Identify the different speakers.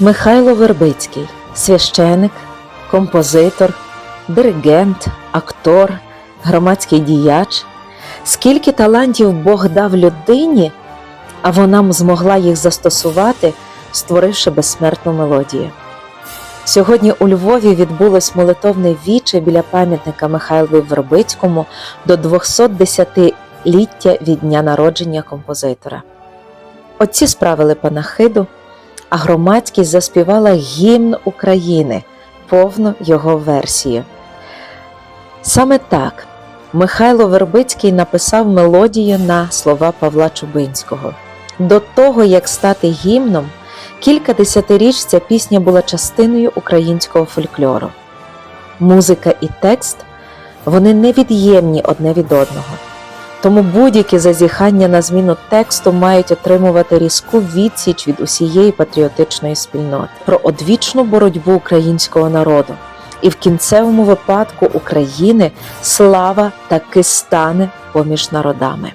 Speaker 1: Михайло Вербицький священик, композитор, диригент, актор, громадський діяч. Скільки талантів Бог дав людині, а вона змогла їх застосувати, створивши безсмертну мелодію. Сьогодні у Львові відбулось молитовне віче біля пам'ятника Михайлові Вербицькому до 210-ліття від дня народження композитора. Отці справили панахиду, а громадськість заспівала гімн України, повну його версію. Саме так Михайло Вербицький написав мелодію на слова Павла Чубинського. До того, як стати гімном, кілька десятиріч ця пісня була частиною українського фольклору. Музика і текст вони невід'ємні одне від одного. Тому будь-які зазіхання на зміну тексту мають отримувати різку відсіч від усієї патріотичної спільноти про одвічну боротьбу українського народу. І в кінцевому випадку України слава таки стане поміж народами.